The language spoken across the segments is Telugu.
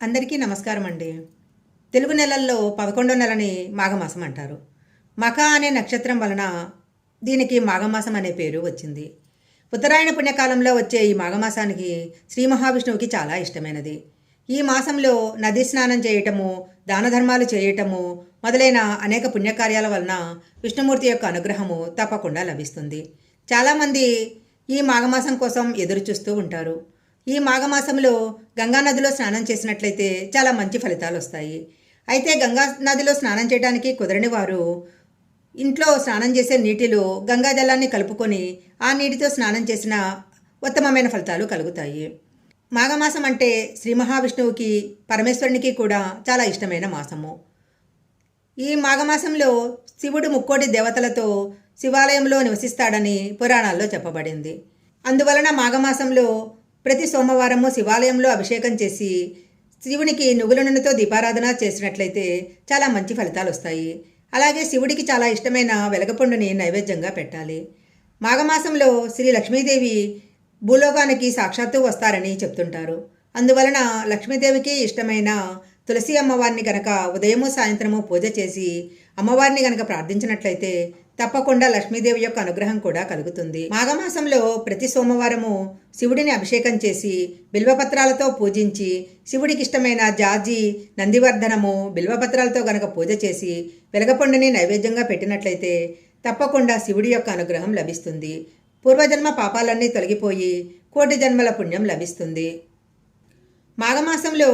అందరికీ నమస్కారం అండి తెలుగు నెలల్లో పదకొండో నెలని మాఘమాసం అంటారు. మఖ అనే నక్షత్రం వలన దీనికి మాఘమాసం అనే పేరు వచ్చింది. ఉత్తరాయణ పుణ్యకాలంలో వచ్చే ఈ మాఘమాసానికి శ్రీ మహావిష్ణువుకి చాలా ఇష్టమైనది. ఈ మాసంలో నదీ స్నానం చేయటము దాన ధర్మాలు చేయటము మొదలైన అనేక పుణ్యకార్యాల వలన విష్ణుమూర్తి యొక్క అనుగ్రహము తప్పకుండా లభిస్తుంది. చాలామంది ఈ మాఘమాసం కోసం ఎదురు చూస్తూ ఉంటారు. ఈ మాఘమాసంలో గంగా నదిలో స్నానం చేసినట్లయితే చాలా మంచి ఫలితాలు వస్తాయి అయితే గంగా నదిలో స్నానం చేయడానికి కుదరని వారు ఇంట్లో స్నానం చేసే నీటిలో గంగాజలాన్ని కలుపుకొని ఆ నీటితో స్నానం చేసిన ఉత్తమమైన ఫలితాలు కలుగుతాయి. మాఘమాసం అంటే శ్రీ మహావిష్ణువుకి పరమేశ్వరునికి కూడా చాలా ఇష్టమైన మాసము. ఈ మాఘమాసంలో శివుడు ముక్కోటి దేవతలతో శివాలయంలో నివసిస్తాడని పురాణాల్లో చెప్పబడింది. అందువలన మాఘమాసంలో ప్రతి సోమవారము శివాలయంలో అభిషేకం చేసి శివునికి నువ్వుల నూనెతో దీపారాధన చేసినట్లయితే చాలా మంచి ఫలితాలు వస్తాయి. అలాగే శివుడికి చాలా ఇష్టమైన వెలగపండుని నైవేద్యంగా పెట్టాలి. మాఘమాసంలో శ్రీ లక్ష్మీదేవి భూలోకానికి సాక్షాత్తు వస్తారని చెప్తుంటారు. అందువలన లక్ష్మీదేవికి ఇష్టమైన తులసి అమ్మవారిని గనక ఉదయము సాయంత్రము పూజ చేసి అమ్మవారిని గనక ప్రార్థించినట్లయితే తప్పకుండా లక్ష్మీదేవి యొక్క అనుగ్రహం కూడా కలుగుతుంది. మాఘమాసంలో ప్రతి సోమవారము శివుడిని అభిషేకం చేసి బిల్వపత్రాలతో పూజించి శివుడికి ఇష్టమైన జాజి నందివర్ధనము బిల్వపత్రాలతో గనక పూజ చేసి వెలగపండుని నైవేద్యంగా పెట్టినట్లయితే తప్పకుండా శివుడి యొక్క అనుగ్రహం లభిస్తుంది. పూర్వజన్మ పాపాలన్నీ తొలగిపోయి కోటి జన్మల పుణ్యం లభిస్తుంది. మాఘమాసంలో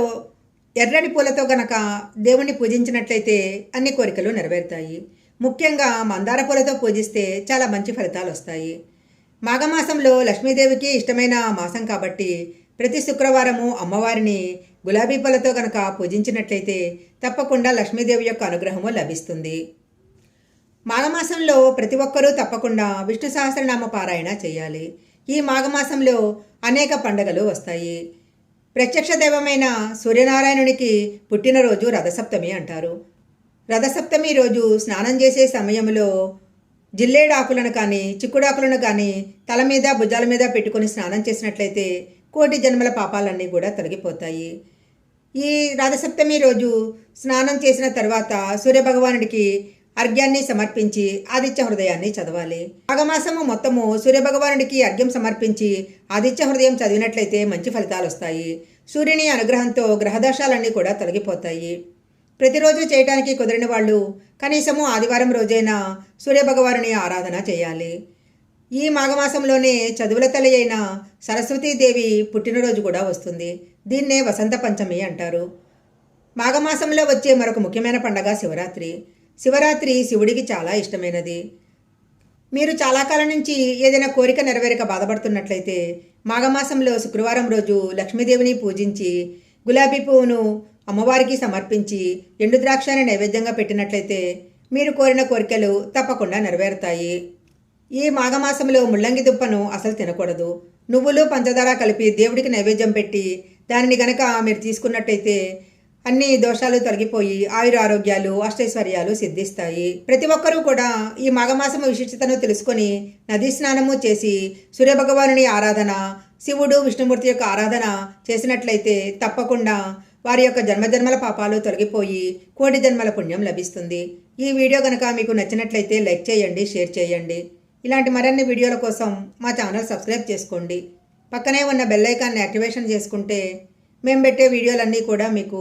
ఎర్రని పూలతో గనక దేవుణ్ణి పూజించినట్లయితే అన్ని కోరికలు నెరవేరుతాయి. ముఖ్యంగా మందార పూలతో పూజిస్తే చాలా మంచి ఫలితాలు వస్తాయి. మాఘమాసంలో లక్ష్మీదేవికి ఇష్టమైన మాసం కాబట్టి ప్రతి శుక్రవారము అమ్మవారిని గులాబీ పూలతో గనక పూజించినట్లయితే తప్పకుండా లక్ష్మీదేవి యొక్క అనుగ్రహము లభిస్తుంది. మాఘమాసంలో ప్రతి ఒక్కరూ తప్పకుండా విష్ణు సహస్రనామ పారాయణ చేయాలి. ఈ మాఘమాసంలో అనేక పండగలు వస్తాయి. ప్రత్యక్ష దైవమైన సూర్యనారాయణునికి పుట్టినరోజు రథసప్తమి అంటారు. రథసప్తమి రోజు స్నానం చేసే సమయంలో జిల్లేడాకులను కానీ చిక్కుడాకులను కానీ తల మీద భుజాల మీద పెట్టుకొని స్నానం చేసినట్లయితే కోటి జన్మల పాపాలన్నీ కూడా తొలగిపోతాయి. ఈ రథసప్తమి రోజు స్నానం చేసిన తర్వాత సూర్యభగవానుడికి అర్ఘ్యాన్ని సమర్పించి ఆదిత్య హృదయాన్ని చదవాలి. మాఘమాసము మొత్తము సూర్యభగవానుడికి అర్ఘ్యం సమర్పించి ఆదిత్య హృదయం చదివినట్లయితే మంచి ఫలితాలు వస్తాయి. సూర్యుని అనుగ్రహంతో గ్రహదోషాలన్నీ కూడా తొలగిపోతాయి. ప్రతిరోజు చేయటానికి కుదిరిన వాళ్ళు కనీసము ఆదివారం రోజైనా సూర్యభగవానుని ఆరాధన చేయాలి. ఈ మాఘమాసంలోనే చదువుల తల్లి అయిన సరస్వతీదేవి పుట్టినరోజు కూడా వస్తుంది. దీన్నే వసంత పంచమి అంటారు. మాఘమాసంలో వచ్చే మరొక ముఖ్యమైన పండగ శివరాత్రి. శివరాత్రి శివుడికి చాలా ఇష్టమైనది. మీరు చాలా కాలం నుంచి ఏదైనా కోరిక నెరవేరక బాధపడుతున్నట్లయితే మాఘమాసంలో శుక్రవారం రోజు లక్ష్మీదేవిని పూజించి గులాబీ పువ్వును అమ్మవారికి సమర్పించి ఎండు ద్రాక్షాన్ని నైవేద్యంగా పెట్టినట్లయితే మీరు కోరిన కోరికలు తప్పకుండా నెరవేరుతాయి. ఈ మాఘమాసంలో ముల్లంగి దుప్పను అసలు తినకూడదు. నువ్వులు పంచదార కలిపి దేవుడికి నైవేద్యం పెట్టి దానిని గనక మీరు తీసుకున్నట్టయితే అన్ని దోషాలు తొలగిపోయి ఆయుర ఆరోగ్యాలు అష్టైశ్వర్యాలు సిద్ధిస్తాయి. ప్రతి ఒక్కరూ కూడా ఈ మాఘమాసము విశిష్టతను తెలుసుకొని నదీ స్నానము చేసి సూర్యభగవానుని ఆరాధన శివుడు విష్ణుమూర్తి యొక్క ఆరాధన చేసినట్లయితే తప్పకుండా వారి యొక్క జన్మజన్మల పాపాలు తొలగిపోయి కోటి జన్మల పుణ్యం లభిస్తుంది. ఈ వీడియో కనుక మీకు నచ్చినట్లయితే లైక్ చేయండి షేర్ చేయండి. ఇలాంటి మరిన్ని వీడియోల కోసం మా ఛానల్ సబ్స్క్రైబ్ చేసుకోండి. పక్కనే ఉన్న బెల్ ఐకాన్ని యాక్టివేషన్ చేసుకుంటే మేము పెట్టే వీడియోలన్నీ కూడా మీకు